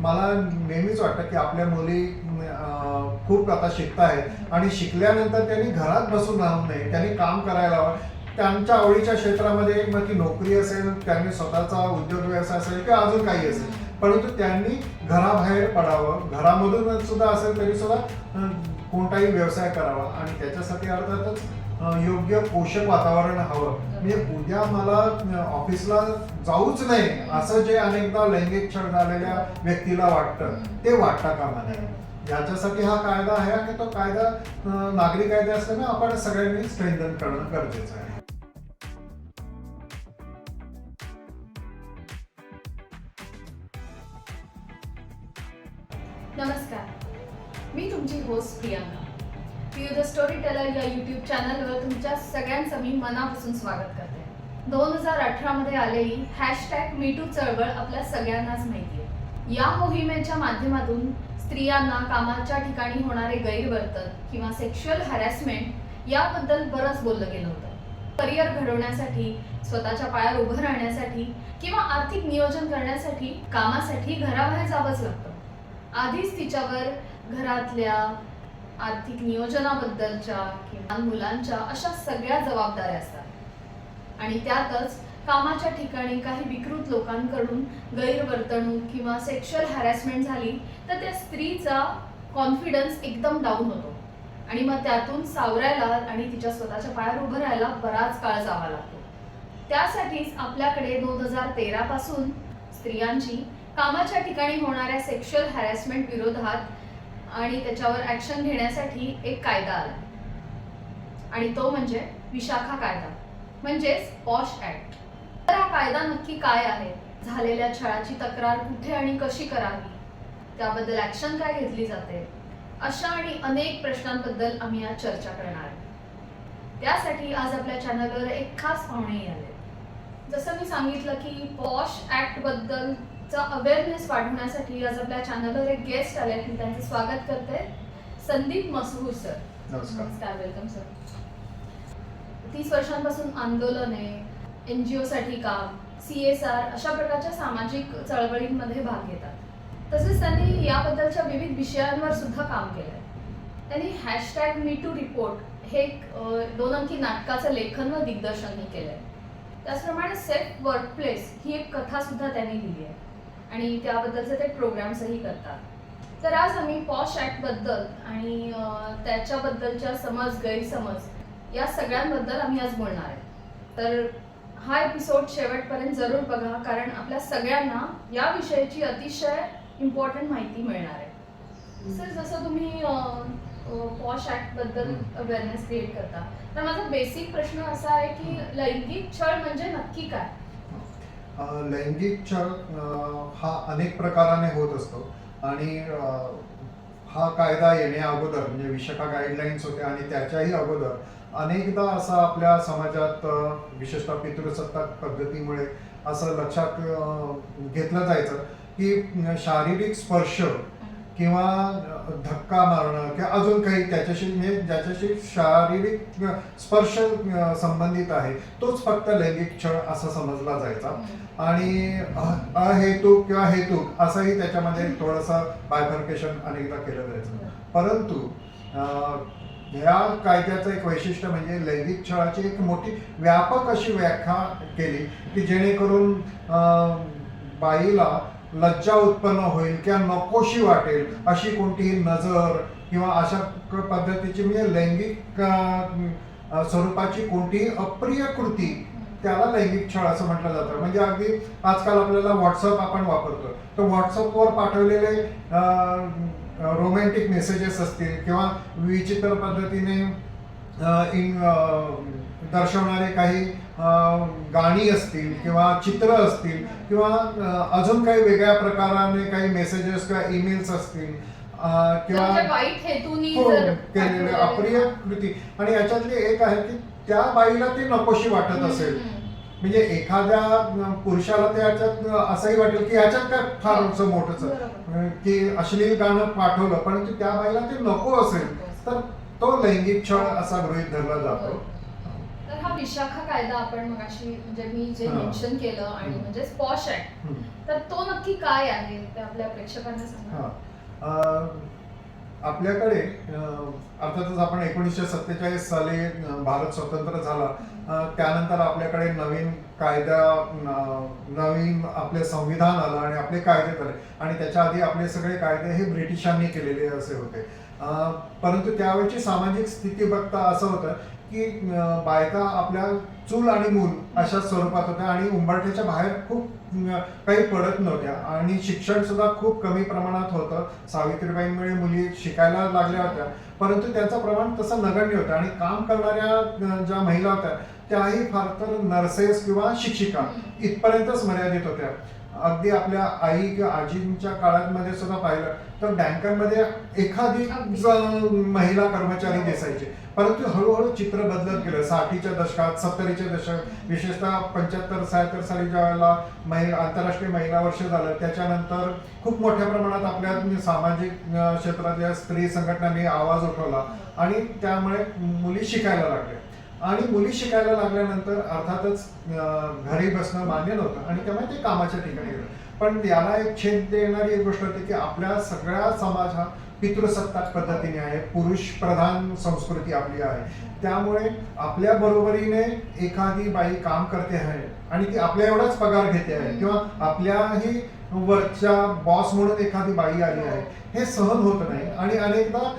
मला नेहमीच वाटतं की आपल्या मुली खूप आता शिकत आहेत आणि शिकल्यानंतर त्यांनी घरात बसून राहू नये त्यांनी काम करायला हवं. त्यांच्या आवडीच्या क्षेत्रामध्ये मग ती नोकरी असेल त्यांनी स्वतःचा उद्योग व्यवसाय असेल किंवा अजून काही असेल. परंतु त्यांनी घराबाहेर पडावं. घरामधून सुद्धा असेल तरी सुद्धा कोणताही व्यवसाय करावा. आणि त्याच्यासाठी अर्थातच योग्य पोषक वातावरण हवं. म्हणजे उद्या मला ऑफिसला जाऊच नाही. असं जे अनेकदा लैंगिक छळ झालेल्या व्यक्तीला वाटतं ते वाटता कामा नये याच्यासाठी हा कायदा आहे आणि तो कायदा नागरी कायदा असल्याने आपण सगळ्यांनी स्ट्रेंथन करणं गरजेचं आहे. नमस्कार. मी तुमची host Priyanka. Priya the story teller या यूट्यूब चॅनलवर तुमच्या सगळ्यांचं मी मनापासून स्वागत करते. दोन हजार अठरामध्ये आलेली हॅशटॅग मीटू चळवळ आपल्या सगळ्यांनाच माहिती आहे. या मोहिमेच्या माध्यमातून स्त्रियांना कामाच्या ठिकाणी होणारे गैरवर्तन किंवा सेक्शुअल हॅरॅसमेंट याबद्दल बरंच बोललं गेलं होतं. करिअर घडवण्यासाठी स्वतःच्या पायावर उभं राहण्यासाठी किंवा आर्थिक नियोजन करण्यासाठी कामासाठी घराबाहेर जावंच लागतं. आधीच तिच्यावर घरातल्या आर्थिक नियोजनाबद्दलच्या किंवा मुलांच्या अशा सगळ्या जबाबदाऱ्या असतात. आणि त्यातच कामाच्या ठिकाणी काही विकृत लोकांकडून गैरवर्तणूक किंवा सेक्शुअल हॅरॅसमेंट झाली तर त्या स्त्रीचा कॉन्फिडन्स एकदम डाऊन होतो. आणि मग त्यातून सावरायला आणि तिच्या स्वतःच्या पायावर उभं राहायला बराच काळ जावा लागतो. त्यासाठीच आपल्याकडे दोन हजार तेरा पासून स्त्रियांची कामाच्या ठिकाणी होणाऱ्या सेक्शुअल हॅरॅसमेंट विरोधात आणि त्याच्यावर ऍक्शन घेण्यासाठी एक कायदा आला. आणि तो म्हणजे विशाखा कायदा. म्हणजेच पॉश ऍक्ट तर हा कायदा नक्की काय आहे? झालेल्या छळाची तक्रार कुठे आणि कशी करावी? त्याबद्दल ऍक्शन काय घेतली जाते? अशा आणि अनेक प्रश्नांबद्दल आम्ही आज चर्चा करणार आहे. त्यासाठी आज आपल्या चॅनलवर एक खास पाहुणे आले जसं मी सांगितलं की पॉश ॲक्टबद्दल बद्दलचा अवेअरनेस वाढवण्यासाठी आज आपल्या चॅनलवर एक गेस्ट आले मी त्यांचं स्वागत करते संदीप मसहूर सर नमस्कार. वेलकम सर तीस वर्षांपासून आंदोलने एन जी ओसाठी काम सी एस आर अशा प्रकारच्या सामाजिक चळवळींमध्ये भाग घेतात. तसेच त्यांनी याबद्दलच्या विविध विषयांवर सुद्धा काम केलंय. त्यांनी हॅशटॅग मी टू रिपोर्ट हे एक दोन अंकी नाटकाचं लेखन व दिग्दर्शनही केलंय. त्याचप्रमाणे सेफ वर्कप्लेस ही एक कथा सुद्धा त्यांनी लिहिली आहे. आणि त्याबद्दलचे ते प्रोग्राम्सही करतात. तर आज आम्ही पॉश ऍक्टबद्दल आणि त्याच्याबद्दलच्या समज गैरसमज या सगळ्यांबद्दल आम्ही आज बोलणार आहे. तर हा एपिसोड शेवटपर्यंत जरूर बघा कारण आपल्या सगळ्यांना या विषयाची अतिशय इम्पॉर्टंट माहिती मिळणार आहे. सर जसं तुम्ही पॉश ऍक्टबद्दल अवेअरनेस क्रिएट करता तर माझा बेसिक प्रश्न असा आहे की लैंगिक छळ म्हणजे नक्की काय? लैंगिक छळ हा अनेक प्रकाराने होत असतो. आणि हा कायदा येण्या अगोदर म्हणजे विशाखा गाईडलाईन्स होत्या आणि त्याच्याही अगोदर अनेकदा असा आपल्या समाजात विशेषतः पितृसत्ताक पद्धतीमुळे असं लक्षात घेतलं जायचं की शारीरिक स्पर्श किंवा धक्का मारणं किंवा अजून काही त्याच्याशी म्हणजे ज्याच्याशी शारीरिक स्पर्श संबंधित आहे तोच फक्त लैंगिक छळ असा समजला जायचा. आणि अहेतुक किंवा हेतुक असंही त्याच्यामध्ये थोडंसं बायफर्केशन अनेकदा केलं जायचं. परंतु ह्या कायद्याचं एक वैशिष्ट्य म्हणजे लैंगिक छळाची एक मोठी व्यापक अशी व्याख्या केली की जेणेकरून बाईला लज्जा उत्पन्न होईल किंवा नकोशी वाटेल अशी कोणतीही नजर किंवा अशा पद्धतीची म्हणजे लैंगिक स्वरूपाची कोणतीही अप्रिय कृती त्याला लैंगिक छळ असं म्हटलं जातं. म्हणजे अगदी आजकाल आपल्याला व्हॉट्सअप आपण वापरतो. तर व्हॉट्सअपवर पाठवलेले रोमॅन्टिक मेसेजेस असतील किंवा विचित्र पद्धतीने इन दर्शवणारे काही गाणी असतील किंवा चित्र असतील किंवा अजून काही वेगळ्या प्रकाराने काही मेसेजेस किंवा ईमेल्स असतील किंवा हो, अप्रिय कृती आणि याच्यातली एक आहे की त्या बाईला ती नकोशी वाटत असेल. म्हणजे एखाद्या पुरुषाला त्याच्यात अं, असंही वाटेल की ह्याच्यात काय फार मोठंच बरोबर. की अश्लील गाणं पाठवलं परंतु त्या बाईला ते नको असेल तर तो लैंगिक छळ असा गृहीत धरला जातो. तर हा विशाखा कायदा आपण मगाशी म्हणजे मी जे हा. मेन्शन केलं आणि हम्म. म्हणजे स्पॉश ऍक्ट हम्म. तर तो नक्की काय आहे ते आपल्या प्रेक्षकांना सांगा हा. अं, आपल्याकडे अं, अर्थातच आपण एकोणीसशे सत्तेचाळीस साली अं, भारत स्वतंत्र झाला अं, त्यानंतर आपल्याकडे नवीन कायदा अं, नवीन आपले संविधान आलं आणि आपले कायदे झाले आणि त्याच्या आधी आपले सगळे कायदे हे ब्रिटिशांनी केलेले असे होते अं, परंतु त्यावेळची सामाजिक स्थिती बघता असं होतं की बायका आपल्या चूल आणि मूल अशा स्वरूपात होत्या आणि उंबरठ्याच्या बाहेर खूप काही पडत नव्हत्या. आणि शिक्षण सुद्धा खूप कमी प्रमाणात होतं. सावित्रीबाईंमुळे मुली शिकायला लागल्या होत्या. परंतु त्यांचं प्रमाण तसं नगण्य होतं. आणि काम करणाऱ्या ज्या महिला होत्या त्याही फार तर नर्सेस किंवा शिक्षिका इथपर्यंतच मर्यादित होत्या. अगदी आपल्या आई किंवा आजींच्या काळामध्ये सुद्धा पाहिलं तर बँकांमध्ये एखादी महिला कर्मचारी दिसायचे परंतु हळूहळू चित्र बदलत गेलं. साठीच्या दशकात सत्तरीच्या दशक विशेषतः पंच्याहत्तर शहात्तर साली ज्या वेळेला महिला आंतरराष्ट्रीय महिला वर्ष झालं त्याच्यानंतर खूप मोठ्या प्रमाणात आपल्या सामाजिक क्षेत्रातल्या स्त्री संघटनांनी आवाज उठवला आणि त्यामुळे मुली शिकायला लागल्या. आणि मुली शिकायला लागल्यानंतर अर्थातच घरी बसणं मान्य नव्हतं. आणि त्यामुळे ते कामाच्या ठिकाणी गेलं. पण याला एक छेद देणारी एक गोष्ट होती की आपल्या सगळ्या समाज हा पितृसत्ताक पद्धतीने आहे. पुरुष प्रधान संस्कृती आपली आहे. त्यामुळे आपल्या बरोबरीने एखादी बाई काम करते आहे आणि ती आपल्या एवढाच पगार घेते आहे किंवा आपल्याही वरच्या बॉस म्हणून एखादी बाई आली आहे. हे सहन होत नाही. आणि अनेकदा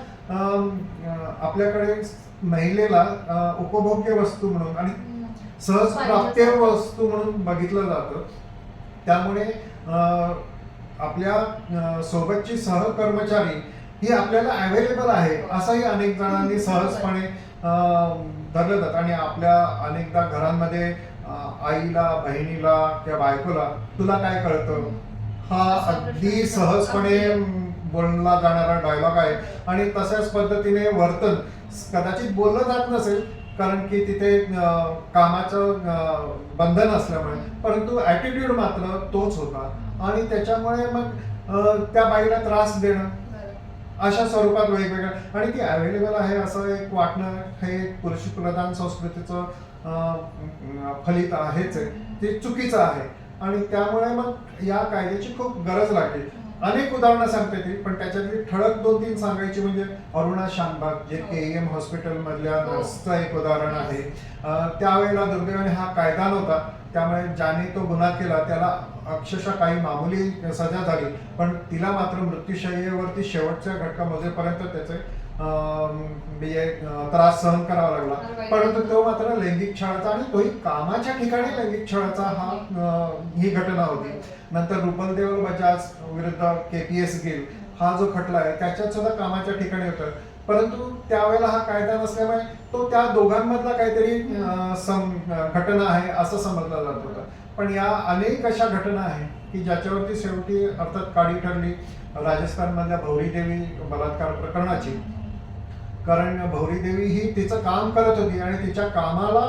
आपल्याकडे महिलेला उपभोग्य वस्तू म्हणून आणि सहज प्राप्य वस्तू म्हणून बघितलं जातं. त्यामुळे आपल्या सोबतची सहकर्मचारी ही आपल्याला अवेलेबल आहे असंही अनेक जणांनी सहजपणे धरलं जातं. आणि आपल्या अनेकदा घरांमध्ये आईला बहिणीला किंवा बायकोला तुला काय कळतं? हा अगदी सहजपणे. बोलला जाणारा डायलॉग आहे. आणि तशाच पद्धतीने वर्तन कदाचित बोललं जात नसेल कारण की तिथे कामाचं बंधन असल्यामुळे. परंतु ऍटिट्यूड मात्र तोच होता. आणि त्याच्यामुळे मग त्या बाईला त्रास देणं अशा स्वरूपात वेगवेगळ्या आणि ती अवेलेबल आहे असं एक वाटणं हे पुरुष प्रधान संस्कृतीचं फलित आहेच आहे. ते चुकीचं आहे. आणि त्यामुळे मग या कायद्याची खूप गरज लागेल. अनेक उदाहरणं सांगते ती पण त्याच्यातली ठळक दोन तीन सांगायची म्हणजे अरुणा शानबाग जे हो. के एम हॉस्पिटल मधल्या हो. नर्सचं एक उदाहरण आहे त्यावेळेला दुर्दैवाने हा कायदा नव्हता त्यामुळे ज्याने तो गुन्हा केला त्याला अक्षरशः काही मामूली सजा झाली पण तिला मात्र मृत्यूशय्येवरती शेवटच्या घटका मोजेपर्यंत त्याचे म्हणजे त्रास सहन करावा लागला. परंतु तो मात्र लैंगिक छळाचा आणि तोही कामाच्या ठिकाणी लैंगिक छळाचा हा ही घटना होती. नंतर रुपल देवल बजाज विरुद्ध के पी एस गिल हा जो खटला आहे त्याच्यात सुद्धा कामाच्या ठिकाणी होतं. परंतु त्यावेळेला हा कायदा नसल्यामुळे तो त्या दोघांमधला काहीतरी घटना आहे असं समजलं जात होतं. पण या अनेक अशा घटना आहेत की ज्याच्यावरती शेवटी अर्थात काडी ठरली. राजस्थानमधल्या भौरी देवी बलात्कार प्रकरणाची. कारण भौरी देवी ही तिचं काम करत होती आणि तिच्या कामाला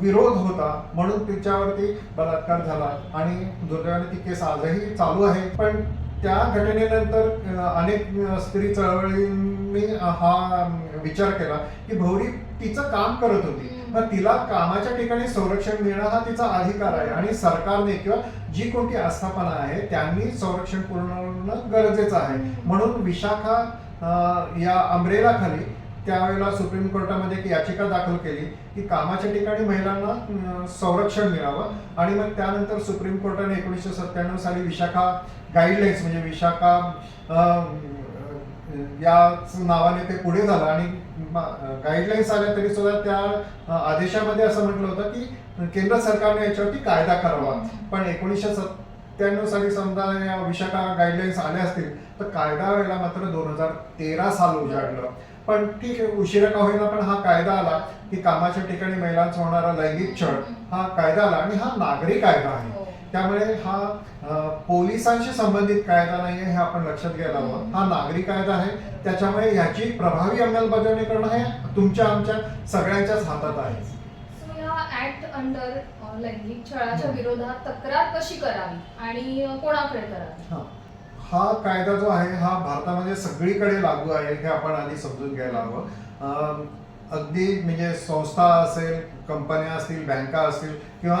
विरोध होता. म्हणून तिच्यावरती बलात्कार झाला. आणि दुर्दैवाने ती केस आजही चालू आहे. पण त्या घटनेनंतर अनेक स्त्री चळवळींनी हा विचार केला की भौरी तिचं काम करत होती. मग तिला कामाच्या ठिकाणी संरक्षण मिळणं हा तिचा अधिकार आहे. आणि सरकारने किंवा जी कोणती आस्थापना आहे त्यांनी संरक्षण पुरवणं गरजेचं आहे. म्हणून विशाखा या अंब्रेलाखाली त्यावेळेला सुप्रीम कोर्टामध्ये एक याचिका दाखल केली की कामाच्या ठिकाणी महिलांना संरक्षण मिळावं आणि मग त्यानंतर सुप्रीम कोर्टाने एकोणीसशे सत्त्याण्णव साली विशाखा गाईडलाईन्स म्हणजे विशाखा या याच नावाने ते पुढे झालं आणि गाईडलाईन्स आल्या तरी सुद्धा त्या आदेशामध्ये असं म्हटलं होतं की केंद्र सरकारने याच्यावरती कायदा करावा. पण एकोणीसशे साली समजा या विशाखा गाईडलाईन्स आल्या असतील तर कायदा व्हायला मात्र दोन हजार तेरा साल उजाडलं. पण ठीक आहे उशिरा का होईना पण हा कायदा आला की कामाच्या ठिकाणी महिलांचा होणारा लैंगिक छळ हा कायदा आला आणि हा नागरी कायदा आहे. हो. त्यामुळे हा पोलिसांशी संबंधित कायदा नाहीये हे आपण लक्षात घ्यायला हवं. हा नागरी कायदा आहे त्याच्यामुळे ह्याची प्रभावी अंमलबजावणी करणं हे तुमच्या आमच्या सगळ्यांच्याच हातात आहे. लैंगिक छळाच्या विरोधात तक्रार कशी करावी आणि कोणाकडे करावी? हा. हा कायदा जो आहे हा भारतामध्ये सगळीकडे लागू आहे हे आपण आधी समजून घ्यायला हवं. अगदी म्हणजे संस्था असेल कंपन्या असतील बँका असतील किंवा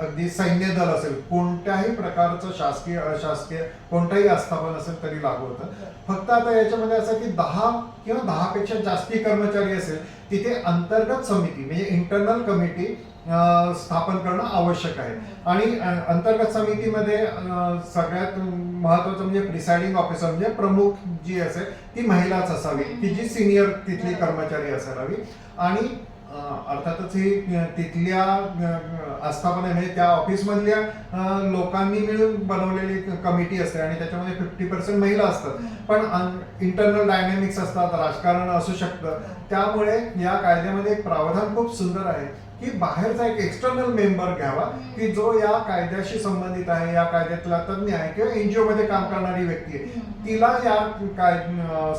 अगदी सैन्य दल असेल कोणत्याही प्रकारचं शासकीय अशासकीय कोणतंही आस्थापन असेल तरी लागू होतं. फक्त आता याच्यामध्ये असं की दहा किंवा दहापेक्षा जास्ती कर्मचारी असेल तिथे अंतर्गत समिती म्हणजे इंटरनल कमिटी स्थापन करणं आवश्यक आहे. आणि अंतर्गत समितीमध्ये सगळ्यात महत्वाचं म्हणजे प्रिसाइडिंग ऑफिसर म्हणजे प्रमुख जी असेल ती महिलाच असावी. की जी सिनियर तिथली कर्मचारी असावी. आणि अर्थातच ही तिथल्या आस्थापना म्हणजे त्या ऑफिसमधल्या लोकांनी मिळून बनवलेली कमिटी असते आणि त्याच्यामध्ये फिफ्टी पर्सेंट महिला असतात. पण इंटरनल डायनॅमिक्स असतात राजकारण असू शकतं. त्यामुळे या कायद्यामध्ये एक प्रावधान खूप सुंदर आहे. की बाहेरचा एक एक्सटर्नल मेंबर घ्यावा की जो या कायद्याशी संबंधित आहे या कायद्यातला तज्ञ आहे किंवा एनजीओ मध्ये काम करणारी व्यक्ती आहे तिला या काय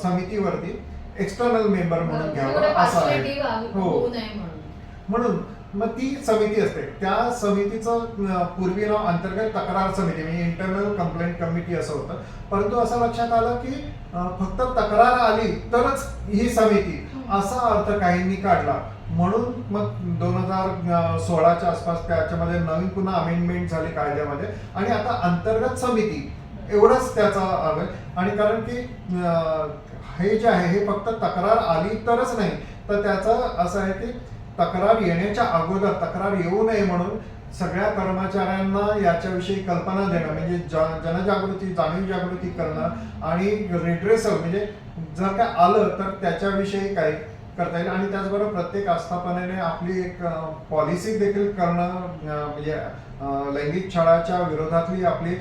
समितीवरती एक्सटर्नल मेंबर म्हणून घ्यावा असं आहे. हो. म्हणून. मग ती समिती असते. त्या समितीचं पूर्वी नाव अंतर्गत तक्रार समिती म्हणजे इंटरनल कंप्लेंट कमिटी असं होतं. परंतु असं लक्षात आलं की फक्त तक्रार आली तरच ही समिती असा अर्थ काहींनी काढला. म्हणून मग दोन हजार सोळाच्या आसपास त्याच्यामध्ये नवीन पुन्हा अमेंडमेंट झाली कायद्यामध्ये. आणि आता अंतर्गत समिती एवढंच त्याचा आणि कारण की हे जे आहे हे फक्त तक्रार आली तरच नाही. तर त्याचं असं आहे की तक्रार येण्याच्या अगोदर तक्रार येऊ नये म्हणून सगळ्या कर्मचाऱ्यांना याच्याविषयी कल्पना देणं म्हणजे जनजागृती जाणीव जागृती करणं आणि रिड्रेसल म्हणजे जर काय आलं तर त्याच्याविषयी काही करता येईल. आणि त्याचबरोबर प्रत्येक आस्थापनेने आपली एक पॉलिसी देखील करणं म्हणजे लैंगिक छळाच्या विरोधातली आपली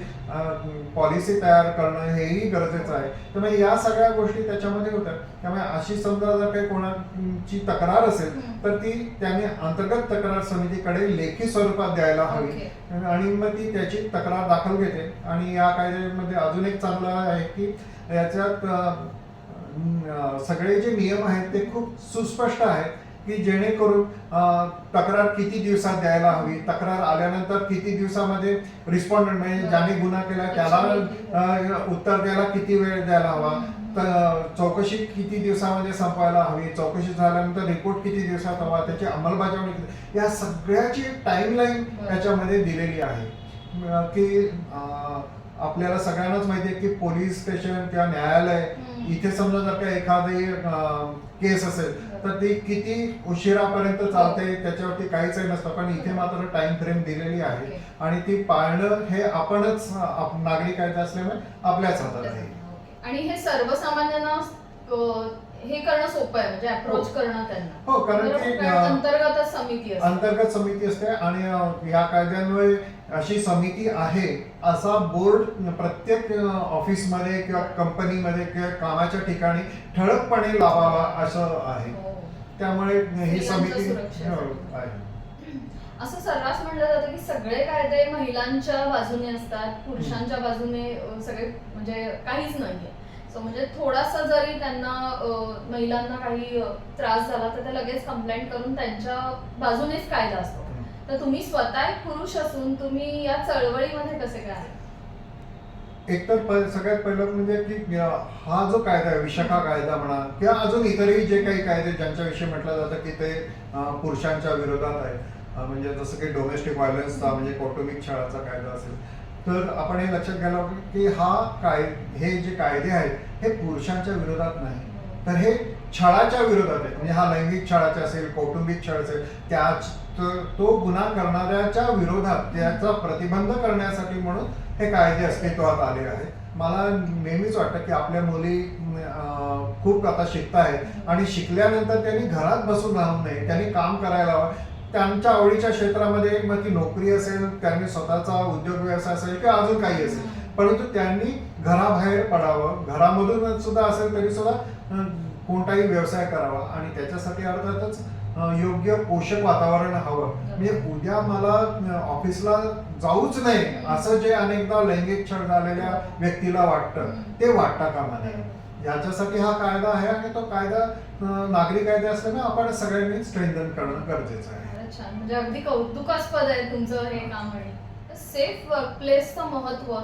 पॉलिसी तयार करणं हेही गरजेचं आहे. त्यामुळे या सगळ्या गोष्टी त्याच्यामध्ये होत्या. त्यामुळे अशी समजा जर काही कोणाची तक्रार असेल तर ती त्याने अंतर्गत तक्रार समितीकडे लेखी स्वरूपात द्यायला हवी. आणि मग ती त्याची तक्रार दाखल घेते. आणि या कायद्यामध्ये अजून एक चांगलं आहे की याच्यात सगळे जे नियम आहेत ते खूप सुस्पष्ट आहेत की जेणेकरून तक्रार किती दिवसात द्यायला हवी? तक्रार आल्यानंतर किती दिवसामध्ये रिस्पॉन्डंट म्हणजे ज्याने गुन्हा केला त्याला उत्तर द्यायला किती वेळ द्यायला हवा? चौकशी किती दिवसामध्ये संपवायला हवी? चौकशी झाल्यानंतर रिपोर्ट किती दिवसात हवा? त्याची अंमलबजावणी किती- या सगळ्याची टाइमलाईन त्याच्यामध्ये दिलेली आहे. की आपल्याला सगळ्यांनाच माहिती आहे की पोलीस स्टेशन किंवा न्यायालय इथे समजा जर का एखादी केस असेल तर ती किती उशिरापर्यंत चालते त्याच्यावरती काहीच हे नसतं. पण इथे मात्र टाइम फ्रेम दिलेली आहे. आणि ती पाळणं हे आपणच आप- नागरिक आहेत असल्यामुळे आपल्याच हातात आहे. आणि हे सर्वसामान्यांना हे करणं सोपं आहे म्हणजे अप्रोच करणं त्यांना हो कारण बरोबर? की अं, अंतर्गतच समिती असते अंतर्गत समिती असते आणि अं, या कायद्यान्वये अशी समिती आहे असा बोर्ड प्रत्येक अं, ऑफिसमध्ये किंवा कंपनीमध्ये किंवा कामाच्या ठिकाणी ठळकपणे लावावा असं आहे हो. त्यामुळे ही स्त्रियांच्या समिती सुरक्षेसाठी. हो, आहे असं सर्रास म्हटलं जातं की सगळे कायदे महिलांच्या बाजूने असतात पुरुषांच्या बाजूने अं, सगळे म्हणजे काहीच नाहीये सो म्हणजे थोडासा जरी त्यांना महिलांना काही त्रास झाला तर ते लगेच कंप्लेंट करून त्यांच्या बाजूनेच कायदा असतो. तर तुम्ही स्वतः एक पुरुष असून तुम्ही या चळवळीमध्ये कसे काय एकतर सगळ्यात पहिलं म्हणजे की हा जो कायदा आहे विशाखा कायदा म्हणा किंवा अजून इतरही जे काही कायदे ज्यांच्याविषयी म्हटलं जातं की ते पुरुषांच्या विरोधात आहे म्हणजे जसं की डोमेस्टिक व्हायलन्सचा म्हणजे कौटुंबिक छळाचा कायदा असेल तर आपण हे लक्षात घ्यायला हवं की हा काय हे जे कायदे आहेत हे पुरुषांच्या विरोधात नाही. तर हे छळाच्या विरोधात आहे म्हणजे हा लैंगिक छळाचे असेल कौटुंबिक छळ असेल त्याच तो- तो गुन्हा करणाऱ्याच्या विरोधात त्याचा प्रतिबंध करण्यासाठी म्हणून हे कायदे अस्तित्वात आले आहेत. मला नेहमीच वाटतं की आपल्या मुली खूप आता शिकत आहेत आणि शिकल्यानंतर त्यांनी घरात बसून राहू नये. त्यांनी काम करायला हवं. त्यांच्या आवडीच्या क्षेत्रामध्ये मग ती नोकरी असेल त्यांनी स्वतःचा उद्योग व्यवसाय असेल किंवा अजून काही असेल. परंतु त्यांनी घराबाहेर पडावं. घरामधून सुद्धा असेल तरी सुद्धा कोणताही व्यवसाय करावा. आणि त्याच्यासाठी अर्थातच योग्य पोषक वातावरण हवं. म्हणजे उद्या मला ऑफिसला जाऊच नये असं जे अनेकदा लैंगिक छळ झालेल्या व्यक्तीला वाटतं ते वाटता कामा नये याच्यासाठी हा कायदा आहे आणि तो कायदा नागरी कायदा असल्यामुळे आपण सगळ्यांनी स्ट्रेंथन करणं गरजेचं आहे. छान. म्हणजे अगदी कौतुकास्पद आहे तुमचं हे काम आणि सेफ वर्कप्लेसचं महत्त्व.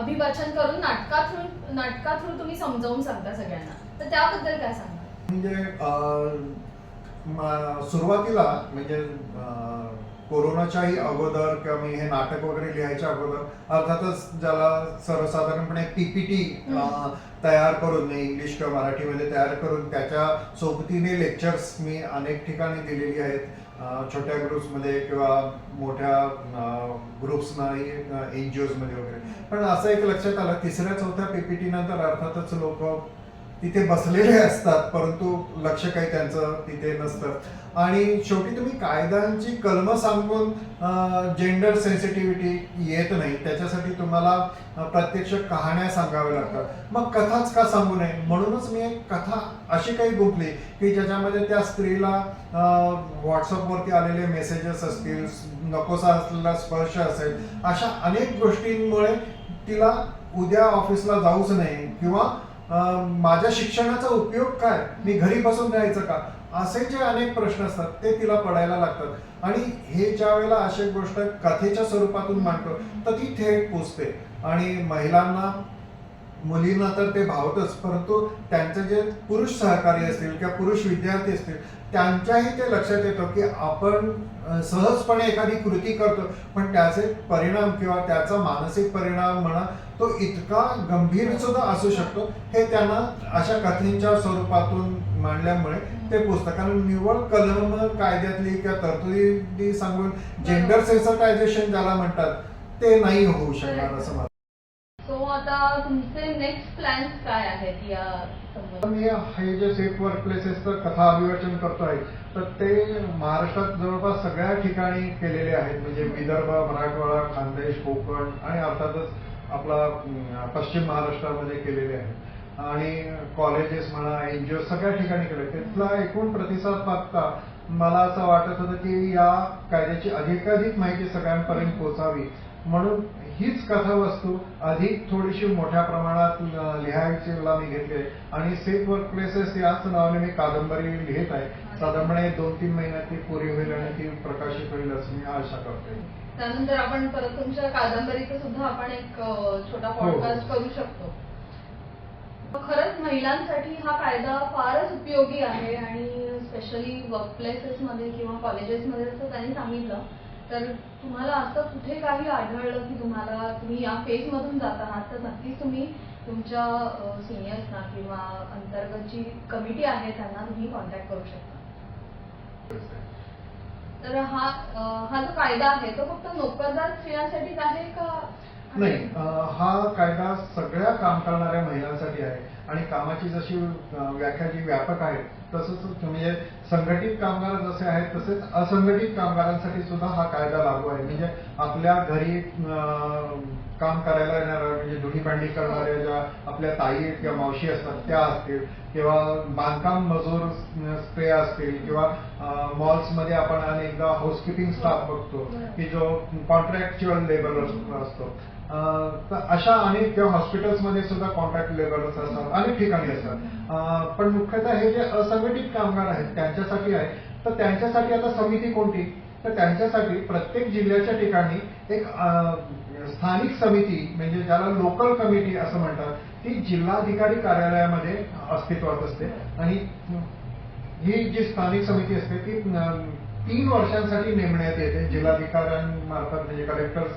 अभिवाचन करून नाटकातून नाटकातून तुम्ही समजावून सांगता सगळ्यांना. तर त्याबद्दल काय सांगा म्हणजे सुरुवातीला म्हणजे कोरोनाच्याही अगोदर किंवा मी हे नाटक वगैरे लिहायच्या अगोदर अर्थातच ज्याला सर्वसाधारणपणे पीपीटी तयार करून इंग्लिश किंवा मराठीमध्ये तयार करून त्याच्या सोबतीने लेक्चर्स मी अनेक ठिकाणी दिलेली आहेत. छोट्या ग्रुप्समध्ये किंवा मोठ्या ग्रुप्सनाही एन जी ओजमध्ये वगैरे. पण असं एक लक्षात आलं तिसऱ्या चौथ्या पीपीटी नंतर अर्थातच लोक तिथे बसलेले असतात परंतु लक्ष काही त्यांचं तिथे नसतं. आणि शेवटी तुम्ही कायद्यांची कलमं सांगून जेंडर सेन्सिटिव्हिटी येत नाही त्याच्यासाठी तुम्हाला प्रत्यक्ष कहाण्या सांगाव्या लागतात. मग कथाच का सांगू नये? म्हणूनच मी एक कथा अशी काही गुंतली की ज्याच्यामध्ये त्या स्त्रीला व्हॉट्सअपवरती आलेले मेसेजेस असतील नकोसा असलेला स्पर्श असेल अशा अनेक गोष्टींमुळे तिला उद्या ऑफिसला जाऊच नाही किंवा माझ्या शिक्षणाचा उपयोग काय? मी घरी बसून राहायचं का? असे जे अनेक प्रश्न असतात ते तिला पडायला लागतात. आणि हे ज्या वेळेला अशी गोष्ट कथेच्या स्वरूपातून मांडतो तर ती थेट पोचते. आणि महिलांना मुलींना तर ते भावतच परंतु त्यांचे जे पुरुष सहकारी असतील किंवा पुरुष विद्यार्थी असतील त्यांच्याही ते लक्षात येतं की आपण सहजपणे एखादी कृती करतो पण त्याचे परिणाम किंवा त्याचा मानसिक परिणाम म्हणा तो इतका गंभीर सुद्धा असू शकतो. हे त्यांना अशा कथेच्या स्वरूपातून मांडल्यामुळे ते पुस्तक कारण निव्वळ कलम कायद्यातली किंवा तरतुदी सांगून जेंडर सेन्सटायझेशन ज्याला म्हणतात ते नाही होऊ शकणार असं मला. सो आता तुमचे नेक्स्ट प्लॅन्स काय आहेत या मी हे जे सेफ वर्क प्लेसेसचं कथा अभिवाचन करतोय तर ते महाराष्ट्रात जवळपास सगळ्या ठिकाणी केलेले आहेत. म्हणजे विदर्भ मराठवाडा खानदेश कोकण आणि अर्थातच आपला पश्चिम महाराष्ट्रामध्ये केलेले आहेत. आणि कॉलेजेस म्हणा एनजीओ सगळ्या ठिकाणी केले. तिथला एकूण प्रतिसाद पाहता मला असं वाटत होतं की या कायद्याची अधिकाधिक माहिती सगळ्यांपर्यंत पोहोचावी. म्हणून हीच कथावस्तू अधिक थोडीशी मोठ्या प्रमाणात अं, लिहायचीला मी घेतली आणि सेफ वर्क प्लेसेस याच नावाने मी कादंबरी लिहित आहे. साधारणपणे दोन तीन महिन्यात ती पुरी होईल आणि ती प्रकाशित होईल असं मी आशा करते त्यानंतर आपण परत तुमच्या कादंबरीचं सुद्धा आपण एक छोटा हो. पॉडकास्ट करू शकतो. खरंच महिलांसाठी हा कायदा फारच उपयोगी आहे आणि स्पेशली वर्कप्लेसेस मध्ये किंवा कॉलेजेसमध्ये असं त्यांनी सांगितलं तर तुम्हाला असं कुठे काही आढळलं की तुम्हाला तुम्ही या फेज मधून जात आहात तर नक्कीच तुम्ही तुमच्या सिनियर्सना किंवा अंतर्गत जी कमिटी आहे त्यांना तुम्ही कॉन्टॅक्ट करू शकता. तर हा हा जो कायदा आहे तो फक्त नोकरदार स्त्रियांसाठीच आहे का? नाही हा कायदा सगळ्या काम करणाऱ्या महिलांसाठी आहे. आणि कामाची जशी व्याख्या जी व्यापक आहे तसंच म्हणजे संघटित कामगार जसे आहेत तसेच असंघटित कामगारांसाठी सुद्धा हा कायदा लागू आहे. म्हणजे आपल्या घरी काम करायला येणाऱ्या म्हणजे धुणी भांडी करणाऱ्या ज्या आपल्या ताई आहेत किंवा मावशी असतात त्या असतील किंवा बांधकाम मजूर स्प्रे असतील किंवा मॉल्समध्ये आपण अनेकदा हाऊसकीपिंग स्टाफ बघतो की जो कॉन्ट्रॅक्च्युअल लेबर असतो. तर अशा अनेक किंवा हॉस्पिटल्समध्ये सुद्धा कॉन्ट्रॅक्ट लेबरच असतात अनेक ठिकाणी असतात. पण मुख्यतः हे जे असंघटित कामगार आहेत त्यांच्यासाठी आहे. तर त्यांच्यासाठी आता समिती कोणती? तर त्यांच्यासाठी प्रत्येक जिल्ह्याच्या ठिकाणी एक स्थानिक समिती म्हणजे ज्याला लोकल कमिटी असं म्हणतात ती जिल्हाधिकारी कार्यालयामध्ये अस्तित्वात असते. आणि ही जी स्थानिक समिती असते ती तीन वर्षांसाठी नेमण्यात येते. जिल्हाधिकाऱ्यांमार्फत म्हणजे कलेक्टर्स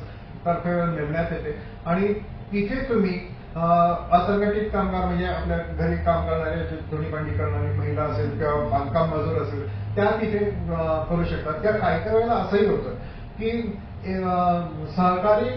तर्फे नेमण्यात येते आणि तिथे तुम्ही असंघटित कामगार म्हणजे आपल्या घरी काम करणारे जे धुणी भांडी करणारी महिला असेल किंवा बांधकाम मजूर असेल त्या तिथे करू शकतात. त्या काही काही वेळेला असंही होतं की सहकारी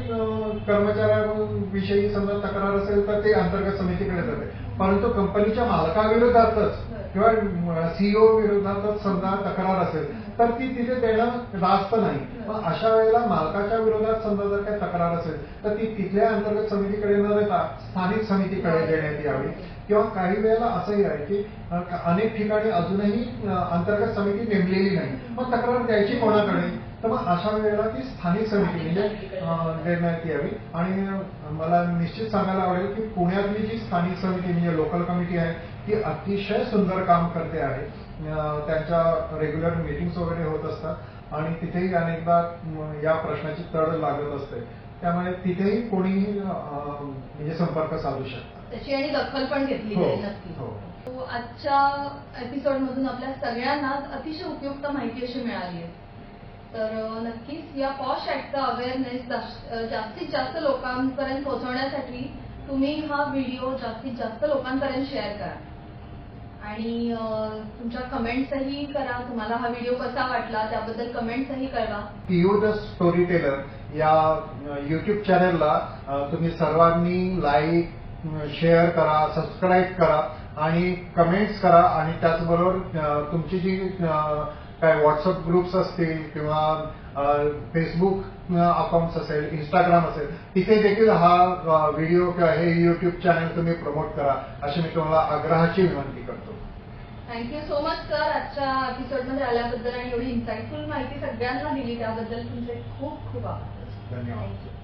कर्मचाऱ्यांविषयी समजा तक्रार असेल तर ते अंतर्गत समितीकडे जाते. परंतु कंपनीच्या मालकाविरोधातच किंवा सीईओ विरोधातच समजा तक्रार असेल तर ती तिथे देणं रास्त नाही. मग अशा वेळेला मालकाच्या विरोधात समजा जर काही तक्रार असेल तर ती तिथल्या अंतर्गत समितीकडे न देता स्थानिक समितीकडे देण्यात यावी. किंवा काही वेळेला असंही आहे की अनेक ठिकाणी अजूनही अंतर्गत समिती नेमलेली नाही. मग तक्रार द्यायची कोणाकडे? तर मग अशा वेळेला ती स्थानिक समिती म्हणजे देण्यात यावी. आणि मला निश्चित सांगायला आवडेल की पुण्यातली जी स्थानिक समिती म्हणजे लोकल कमिटी आहे ती अतिशय सुंदर काम करते आहे. त्यांच्या रेग्युलर मीटिंग्स वगैरे होत असतात आणि तिथेही अनेकदा या प्रश्नाची तड लागत असते. त्यामुळे तिथेही कोणीही अ, म्हणजे संपर्क साधू शकतात. त्याची आणि दखल पण घेतली हो, नक्की. हो. आजच्या एपिसोडमधून आपल्या सगळ्यांना अतिशय उपयुक्त माहिती अशी मिळाली आहे. तर नक्कीच या पॉश ऍक्टचा अवेअरनेस जास्तीत जास्त लोकांपर्यंत पोहोचवण्यासाठी तुम्ही हा व्हिडिओ जास्तीत जास्त लोकांपर्यंत शेअर करा. आणि तुमच्या कमेंट्सही करा. तुम्हाला हा व्हिडिओ कसा वाटला त्याबद्दल कमेंट्सही कळवा पीयू द स्टोरी टेलर या युट्यूब चॅनलला तुम्ही सर्वांनी लाईक शेअर करा सबस्क्राईब करा आणि कमेंट्स करा आणि त्याचबरोबर तुमची जी काय व्हॉट्सअप ग्रुप्स असतील किंवा फेसबुक अकाउंट्स असेल इंस्टाग्राम असेल तिथे देखील हा व्हिडिओ किंवा हे युट्यूब चॅनल तुम्ही प्रमोट करा. अशी मी तुम्हाला आग्रहाची विनंती करतो. थँक्यू सो मच सर आजच्या एपिसोडमध्ये आल्याबद्दल आणि एवढी इन्साइटफुल माहिती सगळ्यांना दिली त्याबद्दल तुमचे खूप खूप आभार. धन्यवाद. थँक्यू